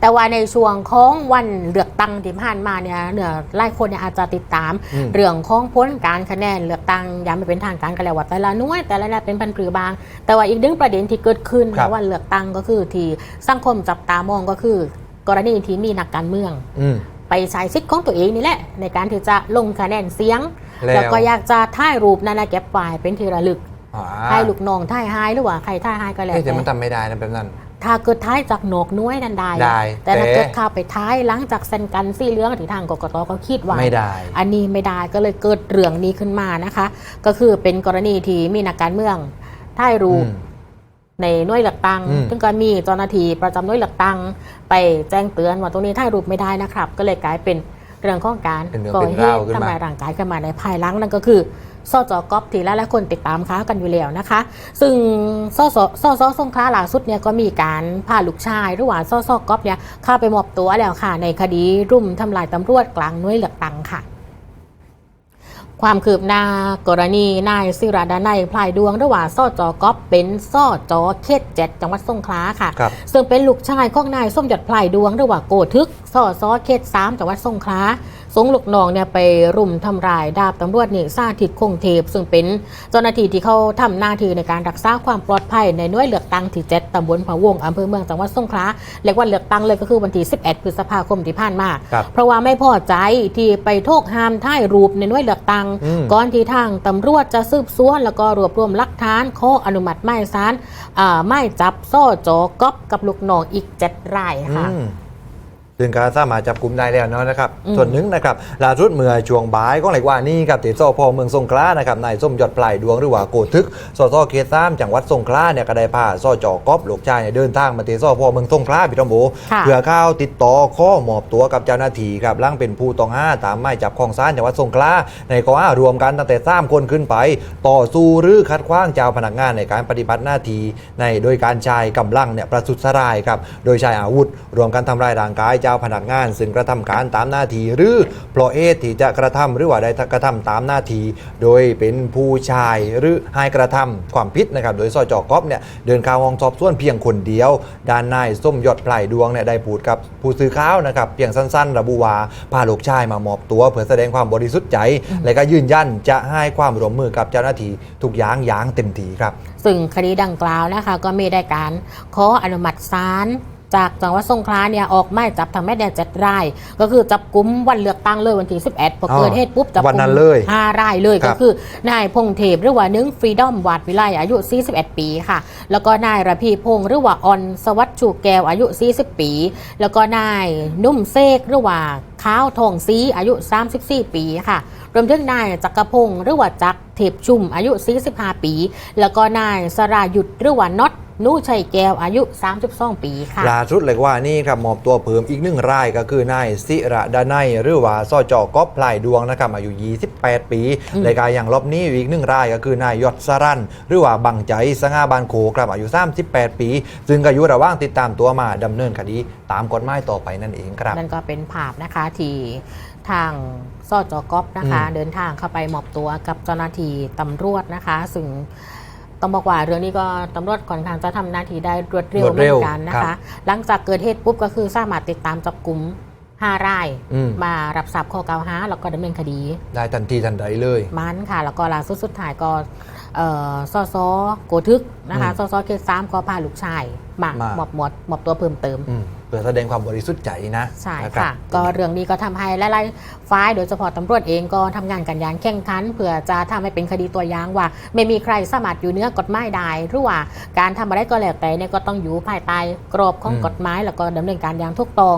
แต่ว่าในช่วงของวันเลือกตั้งที่ผ่านมาเนี่ยเนื้อหลายคนเนี่ยอาจจะติดตามอืมเรื่องของผลการคะแนนเลือกตั้งย้ำไม่เป็นทางการกันแล้วว่าแต่ละหน่วย แต่ละนัดเป็นพันปรือบาง แต่ว่าอีกหนึ่งประเด็นที่เกิดขึ้นครับในวันเลือกตั้งก็คือที่สังคมจับตามองก็คือ กรณีที่มีนักการเมืองอืมไปใช้สิทธิ์ของตัวเองนี่แหละ ในการที่จะลงคะแนนเสียง แล้วแล้วก็อยากจะถ่ายรูปนานาเก็บไว้เป็นที่ระลึกอ่าถ่ายลูกน้องถ่ายหายหรือว่าใครถ่ายหายก็แล้วเอ๊ะแต่แต่มันทำไม่ได้นะแบบนั้น ถ้าเกิดท้ายจากหนกน้วยนันได้ ได้แต่ถ้าแต่เกิดเข้าไปท้ายหลังจากเซ็นกันซี่เรื่องที่ทางกกตก็คิดว่าไม่ได้ อันนี้ไม่ได้ก็เลยเกิดเรื่องนี้ขึ้นมานะคะ ก็คือเป็นกรณีที่มีนักการเมืองถ่ายรูปอืมในหน่วยเลือกตั้งอืมซึ่งก็มีเจ้าหน้าที่ประจำหน่วยเลือกตั้งไปแจ้งเตือนว่าตรงนี้ถ่ายรูปไม่ได้นะครับ ก็เลยกลายเป็นเรื่องของการเป็นเรื่องก่อเป็นเหราวตุขึ้นมาทำลายร่างกายขึ้นมาในภายหลังนั่นก็คือ สจก๊อฟที่หลายๆคนติดตามค้ากันอยู่แล้วนะคะ ซึ่งสสสสสงขลาล่าสุดเนี่ยก็มีการพาลูกชายหรือว่าสสก๊อฟเนี่ยเข้าไปมอบตัวแล้วค่ะ ในคดีรุมทำลายตำรวจกลางหน่วยเลือกตั้งค่ะความคืบหน้ากรณีนายศิราดานัยพลายดวงระหว่างซ่อจอก๊อฟเป็นซ่อจอเขตเจ็ดจังหวัดสงขลาค่ะครับซึ่งเป็นลูกชายของนายส้มหยดพลายดวงหรือว่าโกทึกซ่อซอเขตสามจังหวัดสงขลาส งลูกน้องเนี่ยไปรุมทำร้ายดาบตำรวจนี่ซาทิตคงเทพ ซึ่งเป็นเจ้าหน้าที่ที่เขาทำหน้าที่ในการรักษาความปลอดภัยในหน่วยเลือกตั้งที่เจ็ดตำบลผาวงอำเภอเมืองจังหวัดสงขลาเรียกว่าเลือกตั้งเลยก็คือวันที่ 11 พฤษภาคมที่ผ่านมาครับเพราะว่าไม่พอใจที่ไปโทษห้ามถ่ายรูปในหน่วยเลือกตั้งอืมก่อนที่ทางตำรวจจะสืบสวนแล้วก็รวบรวมหลักฐานขออนุมัติหมายสารอ่าไม่จับซ่อจอก๊อปกับลูกน้องอีกเจ็ดรายค่ะอืม ซึ่งการสามารถจับกลุ่มได้แล้วเนาะนะครับอืมส่วนหนึ่งนะครับล่าสุดเมื่อช่วงบ่ายก็เลยว่านี่ครับที่สพเมืองสงขลานะครับนายส้มยอดปลายดวงหรือว่าโกทึกสสเขตสามจังหวัดสงขลาเนี่ยก็ได้พาสจก๊อฟลูกชายเนี่ยเดินทางมาที่สพเมืองสงขลาพี่ตอมโบค่ะเพื่อเข้าติดต่อข้อมอบตัวกับเจ้าหน้าที่ครับหล่างเป็นผู้ต้องห้าตามหมายจับของศาลจังหวัดสงขลาในข้อหารวมกันตั้งแต่สามคนขึ้นไป ต่อสู้หรือคัดขวางเจ้าพนักงานในการปฏิบัติหน้าที่ในโดยการใช้กำลังเนี่ยประทุษร้ายครับโดยใช้อาวุธ รวมกันทำลายร่างกายเจ้าพนักงาน ซึ่งกระทำการตามหน้าที่หรือเพราะเหตุที่จะกระทำหรือว่าได้กระทำตามหน้าที่โดยเป็นผู้ชายหรือให้กระทำความผิดนะครับ โดยสจอก๊อฟเนี่ยเดินข้าวห้องสอบสวนเพียงคนเดียว ด้านนายส้มยอดไพรดวงเนี่ยได้พูดกับผู้สื่อข่าวนะครับเพียงสั้น ๆ ระบุว่าพาลูกชายมามอบตัว เพื่อแสดงความบริสุทธิ์ใจ และก็ยืนยันจะให้ความร่วมมือกับเจ้าหน้าที่ทุกอย่างอย่างเต็มที่ครับ ซึ่งคดีดังกล่าวนะคะก็มีได้การขออนุมัติศาล จากจังหวัดสงขลาเนี่ยออกหมายจับทางแม่แดนเจ็ดราย ก็คือจับกุมวันเลือกตั้งเลยวันที่ 11พอเกิดเหตุปุ๊บจับวันกุนั้มนเลยห้ารายเลยครัก็บคือนายพงเทพหรือว่านึงฟรีดอมวาดวิไลอายุ 41 ปีค่ะ แล้วก็นายระพีพงษ์หรือว่าออนสวัสดิ์ชูแก้วอายุ 40 ปี แล้วก็นายนุ่มเซกหรือว่าข้าวทองซีอายุ 34 ปีค่ะรวมถึงนายจักรพงศ์หรือว่าจักรเทพชุมอายุ 45 ปี แล้วก็นายสรายุทธหรือว่าน็อต นูชัยแก้วอายุ 32 ปีค่ะล่าสุดเลยว่านี่ครับมอบตัวเพิ่มอีกหนึ่งรายก็คือนายศิระดานัยหรือว่าสจก๊อฟพลายดวงนะครับอายุ 28 ปีอืมรายการอย่างรอบนี้อีกหนึ่งรายก็คือนายยศสรันหรือว่าบังใจสง่าบานโขครับอายุ 38 ปี ซึ่งก็อยู่ระหว่างติดตามตัวมาดำเนินคดีตามกฎหมายต่อไปนั่นเองครับนั่นก็เป็นภาพนะคะที่ทางสจกอฟนะคะอืมเดินทางเข้าไปมอบตัวกับเจ้าหน้าที่ตำรวจนะคะ ซึ่ง ต้องบอกว่าเรื่องนี้ก็ตำรวจค่อนข้างจะทำหน้าที่ได้รวดเร็วรวดเหมืเร็อวนกันนะครัคะ บหลังจากเกิดเหตุปุ๊บก็คือสามารถติดตามจับกลุ่ม5ราย อืม มารับทราบข้อกล่าวหาแล้วก็ดำเนินคดี ได้ทันทีทันใดเลย มันค่ะ แล้วก็ล่าสุดสุดท้ายก็เอ่อสสโกทึกนะคะอืมสสเขตสามก็พาลูกชายมามาหมอบหมดหมอบตัวเพิ่มเติม อืม เพื่อแสดงความบริสุทธิ์ใจนะใช่นรับค่ะ ก็เรื่องนี้ก็ทำให้หลายๆฝ่ายโดยเฉพาะตำรวจเองก็ทำงานกันอย่างแข่งขันเพื่อจะทำให้เป็นคดีตัวอย่างว่า ไม่มีใครสามารถอยู่เหนื้อกฎหมายได้หรือว่าการทำอะไรก็แล้วแต่เนี่ยก็ต้องอยู่ภายใต้กรอบของอืมกฎหมายแล้วก็ดำเนินการอย่างถูกต้อง